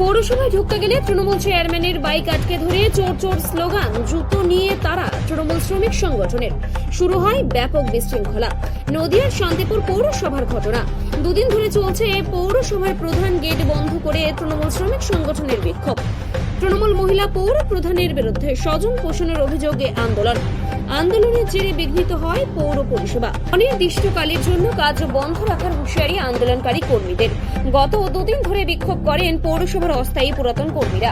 পৌরসভায় ঢুকতে গেলে তৃণমূল চেয়ারম্যানের বাইক আটকে ধরে চোর চোর স্লোগান জুতো নিয়ে তারা তৃণমূল শ্রমিক সংগঠনের। শুরু হয় ব্যাপক বিশৃঙ্খলা। নদিয়ার শান্তিপুর পৌরসভার ঘটনা। দুদিন ধরে চলছে পৌরসভার প্রধান গেট বন্ধ করে তৃণমূল শ্রমিক সংগঠনের বিক্ষোভ। তৃণমূল মহিলা পৌর প্রধানের বিরুদ্ধে স্বজন পোষণের অভিযোগে আন্দোলন। আন্দোলনের জেরে বিঘ্নিত হয় পৌর পরিষেবা। অনির্দিষ্টকালের জন্য কাজ বন্ধ রাখার হুঁশিয়ারি আন্দোলনকারী কর্মীদের। গত দুদিন ধরে বিক্ষোভ করেন পৌরসভার অস্থায়ী পুরাতন কর্মীরা।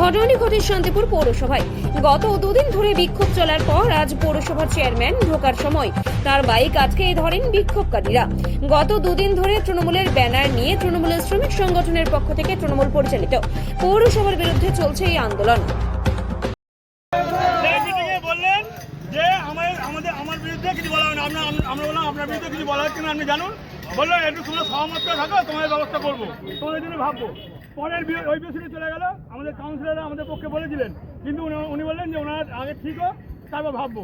ঘটনাটি ঘটে শান্তিপুর পৌরসভায়। গত দুদিন ধরে বিক্ষোভ চলার পর আজ পৌরসভার চেয়ারম্যান ঢোকার সময়। তার বাইক আটকে ধরেন বিক্ষোভকারীরা। গত দুদিন ধরে তৃণমূলের ব্যানার নিয়ে তৃণমূলের শ্রমিক সংগঠনের পক্ষ থেকে তৃণমূল পরিচালিত। পৌরসভার বিরুদ্ধে চলছে এই আন্দোলন সেই মিটিংয়ে বললেন যে আমার আমাদের, আমার বিরুদ্ধে কিছু বলা হয় না আপনার, আমরা বললাম, আপনার বিরুদ্ধে কিছু বলা হচ্ছে না, আপনি জানুন। বলল, একটু তোমরা সহমত থাকো, তোমাদের ব্যবস্থা করব। তোমাদের জন্য ভাববো। পরের ওই বৃহস্পতি চলে গেল, আমাদের কাউন্সিলররা আমাদের পক্ষে বলেছিলেন। কিন্তু উনি বললেন যে, ওনার আগে ঠিক হোক, তারপর ভাববো।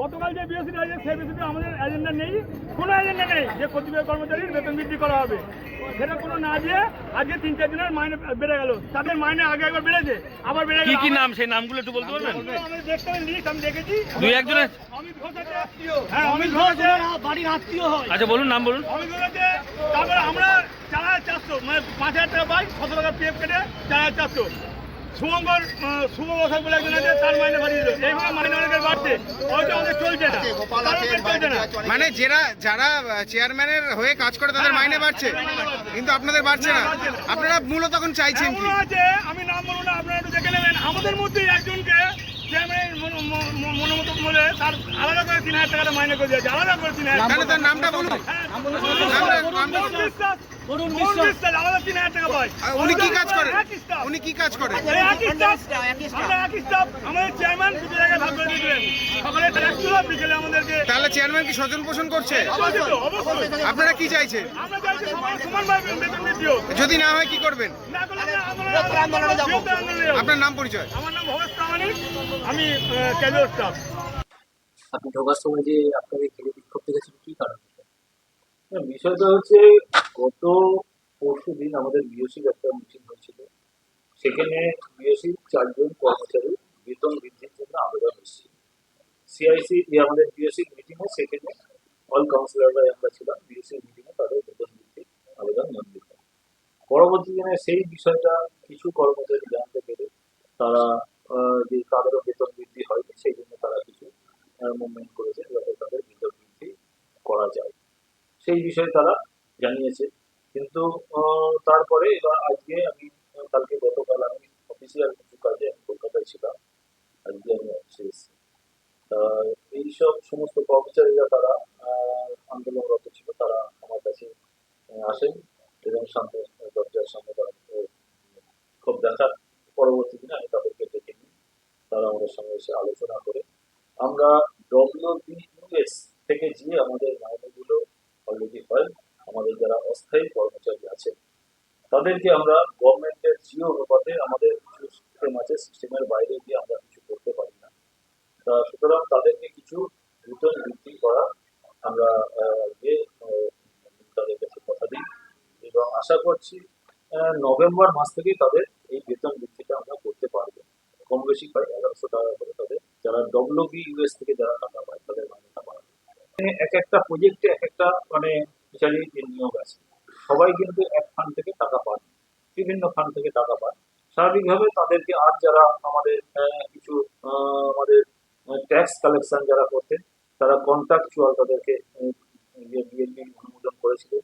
গতকাল যে বৃহস্পতি আছে সেই বৃহস্পতি আমাদের এজেন্ডা নেই কোনো এজেন্ডা নেই যে কর্তৃপক্ষ কর্মচারীর বেতন বৃদ্ধি করা হবে। সেটা কোনো না দিয়ে আজকে তিন চার দিনের মাইনে বেড়ে গেল। তাদের মাইনে আগে একবার বেড়েছে আবার বেড়ে কি গেল। কি নাম সেই নামগুলো একটু বলতে পারবেন? আমি দেখতে লিস্ট আমি দেখেছি। দুই একজনের? অমিত ঘোষ আছে। হ্যাঁ অমিত ঘোষ আছে। বাড়ির আত্মীয় হয়। আচ্ছা বলুন নাম বলুন। অমিত ঘোষ আছে। তারপরে আমরা চার হাজার চারশো মানে পাঁচ হাজার টাকা পাই ছশো টাকা পিএফ কেটে চার হাজার চারশো। শুভঙ্কর শুভ বসাক বলে একজন আছে তার মাইনে বাড়িয়ে দিল। এইভাবে মাইনে অনেকের বাড়ছে। ওইটা আমাদের চলছে না। চলছে না। মানে যারা যারা চেয়ারম্যানের হয়ে কাজ করে তাদের মাইনে বাড়ছে। কিন্তু আপনাদের বাড়ছে না। আপনারা মূলত এখন চাইছেন কি? আমি নাম বলব না আপনারা একটু দেখে নেবেন। আমাদের মধ্যেই একজনকে মন- মন- মন- মনোমত বলে তার আলাদা করে তিন হাজার টাকাটা মাইনে করে দিয়েছে। আলাদা করে তিন হাজার তার নামটা বলুন। হ্যাঁ, নামটা- উনি কি কাজ করেন? উনি কি কাজ করেন? একই staff, আমরা একই staff, আমাদের চেয়ারম্যান দুটো জায়গায় ভাগ করে দিয়েছিলেন। সকালে ট্যাক্স বিকেলে আমাদেরকে তাহলে চেয়ারম্যান কি স্বজন পোষণ করছে? আপনারা কি চাইছেন? যদি না হয় কি করবেন। আপনার নাম পরিচয়। আমার নাম ভবেশ প্রামাণিক। আমি ক্যাজুয়াল স্টাফ আপনি ঢোকার সময় যে আপনাদের ঘিরে বিক্ষোভ দেখেছেন কি কারণ? বিষয়টা হচ্ছে গত পরশু দিন আমাদের বিওসির একটা মিটিং হয়েছিল। সেখানে বিওসির চারজন কর্মচারী বেতন বৃদ্ধির জন্য আবেদন এসেছিল সিআইসি আমাদের বিওসির মিটিংয়ে সেখানে অল কাউন্সিলররাই আমরা ছিলাম বিওসির মিটিংয়ে তাদের বেতন বৃদ্ধির আবেদন মঞ্জুর হয় পরবর্তী দিনে সেই বিষয়টা কিছু কর্মচারী জানতে পেরে তারা যে তাদেরও বেতন বৃদ্ধি হয়নি, সেই জন্য তারা কিছু মুভমেন্ট করেছে যাতে তাদের বেতন বৃদ্ধি করা যায়। সেই বিষয়ে তারা জানিয়েছে। কিন্তু তারপরে এবার আজকে আমি কালকে গতকাল আমি অফিসিয়াল কিছু কাজে আমি কলকাতায় ছিলাম। আজকে আমি অফিসে এসেছি। এইসব সমস্ত কর্মচারীরা তারা আন্দোলনরত ছিল। তারা আমার কাছে আসেন এবং আহ, দরজার সামনে তারা খুব দেখার পরবর্তী দিনে আমি তাদেরকে ডেকে নিই। তারা আমাদের সঙ্গে এসে আলোচনা করে। আমরা ডব্লিউবিইউএস থেকে যে আমাদের মাইনেগুলো অলরেডি হয় আমাদের যারা অস্থায়ী কর্মচারী আছেন তাদেরকে আমরা গভর্নমেন্টের জিও অনুপাতে আমাদের কিছু সিস্টেম আছে সিস্টেমের বাইরে গিয়ে আমরা কিছু করতে পারি না। তা সুতরাং তাদেরকে কিছু বেতন বৃদ্ধি করা আমরা গিয়ে তাদের কাছে কথা দিই। এবং আশা করছি নভেম্বর মাস থেকেই তাদের এই বেতন বৃদ্ধিটা আমরা করতে পারব। কম বেশি পাই এগারোশো টাকা করে তাদের, যারা ডব্লিউবিইউএস থেকে যারা টাকা পায়, তাদের মাইনেটা বাড়াবে। এক একটা প্রজেক্টে এক একটা মানে বিচারী নিয়োগ আছে। সবাই কিন্তু এক ফান্ড থেকে টাকা পান, বিভিন্ন ফান্ড থেকে টাকা পান। স্বাভাবিকভাবে তাদেরকে আর যারা আমাদের কিছু আমাদের ট্যাক্স কালেকশন যারা করতেন, তারা কন্ট্রাকচুয়াল তাদেরকে অনুমোদন করেছিলেন।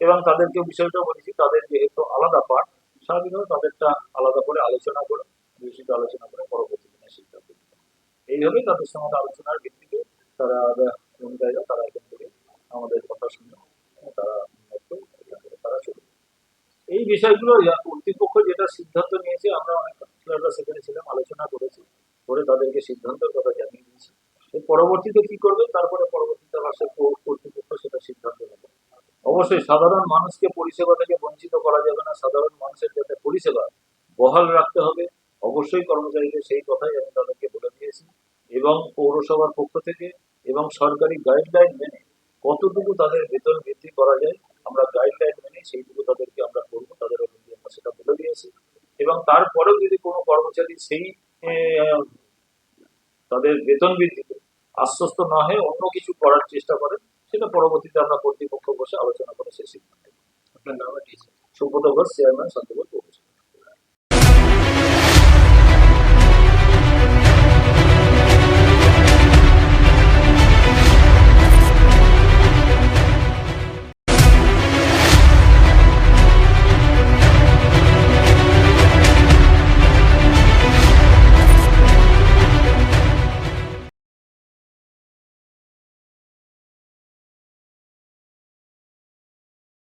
এবং তাদেরকে বিষয়টা বলেছি, তাদের যেহেতু আলাদা পার্ট স্বাভাবিকভাবে তাদেরটা আলাদা করে আলোচনা করে বিশেষ আলোচনা করে পরবর্তী দিনে সিদ্ধান্ত নিতে হবে। এইভাবে তাদের সঙ্গে আলোচনার ভিত্তিতে তারা অনুযায়ীরা তারা এখান থেকে আমাদের কথা শুনে তারা উন্নত এখান থেকে তারা চলে যায়। এই বিষয়গুলো কর্তৃপক্ষ যেটা সিদ্ধান্ত নিয়েছে, আমরা অনেক কাউন্সিলররা সেখানে ছিলাম, আলোচনা করেছি, করে তাদেরকে সিদ্ধান্তের কথা জানিয়ে দিয়েছি। পরবর্তীতে কি করবে? তারপরে পরবর্তীতে কো- কর্তৃপক্ষ সেটা সিদ্ধান্ত নেবে। অবশ্যই সাধারণ মানুষকে পরিষেবা থেকে বঞ্চিত করা যাবে না। সাধারণ মানুষের যাতে পরিষেবা বহাল রাখতে হবে, অবশ্যই কর্মচারীদের সেই কথাই আমি তাদেরকে বলে দিয়েছি। এবং পৌরসভার পক্ষ থেকে এবং সরকারি গাইডলাইন মেনে কতটুকু তাদের বেতন বৃদ্ধি করা যায়, আমরা গাইডলাইন মেনে সেইটুকু তাদেরকে আমরা করব। দিয়েছি এবং তারপরেও যদি কোনো কর্মচারী সেই তাদের বেতন বৃদ্ধিতে আশ্বস্ত না হয়ে অন্য কিছু করার চেষ্টা করে সেটা পরবর্তীতে আমরা কর্তৃপক্ষ বসে আলোচনা করে সেই সিদ্ধান্ত আপনার নাম সুব্রত ঘোষ চেয়ারম্যান সন্তোষ